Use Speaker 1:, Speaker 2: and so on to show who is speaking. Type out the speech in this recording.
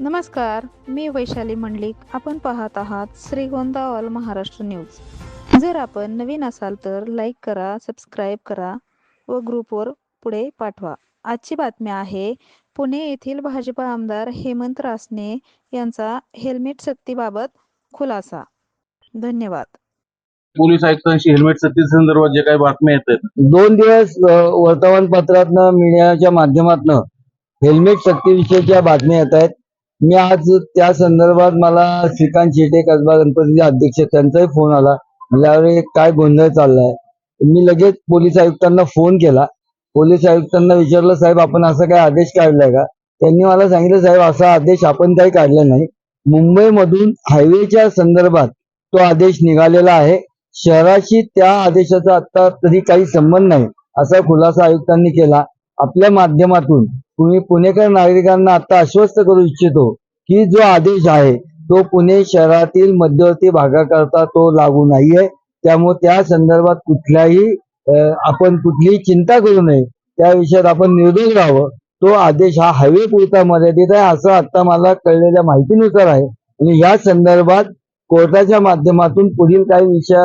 Speaker 1: नमस्कार मी वैशाली मंडलिक. आपण पाहत आहात श्रीगोंदा ऑल महाराष्ट्र न्यूज. जर आपण नवीन असाल तर लाईक करा सबस्क्राईब करा व ग्रुपवर पुढे पाठवा. आजची बातमी आहे पुणे येथील भाजपा आमदार हेमंत रासने यांचा हेल्मेट सक्तीबाबत खुलासा. धन्यवाद.
Speaker 2: पोलीस आयुक्तांशी हेल्मेट सक्ती संदर्भात जे काही बातम्या येत आहेत
Speaker 3: दोन दिवस अ, वर्तमानपत्रातनं मीडियाच्या माध्यमातनं हेल्मेट सक्तीविषयीच्या बातम्या येत आहेत. मी आज त्या संदर्भात मला श्रीकांत शेटे कसबा गणपतीचे अध्यक्ष त्यांचाही फोन आला. म्हणजे काय गोंधळ चाललाय? मी लगेच पोलीस आयुक्तांना फोन केला. पोलीस आयुक्तांना विचारलं साहेब आपण असा काय आदेश काढलाय का? त्यांनी मला सांगितलं साहेब असा आदेश आपण काही काढला नाही. मुंबईमधून हायवेच्या संदर्भात तो आदेश निघालेला आहे. शहराशी त्या आदेशाचा आता तरी काही संबंध नाही. असा खुलासा आयुक्तांनी केला. आपल्या माध्यमातून मी पुणेकर नागरिकांना आता आश्वस्त करू इच्छितो की जो आदेश आहे तो पुणे शहरातील मध्यवर्ती भागाकरता तो लागू नाहीये. त्यामुळे त्या संदर्भात कुठल्याही आपण कुठलीही चिंता करू नये. त्या विषयात आपण निर्दोष राहावं. तो आदेश हा हायवे पुरता मर्यादित आहे असं आता मला कळलेल्या माहितीनुसार आहे. आणि या संदर्भात कोर्टाच्या माध्यमातून पुढील काही विषय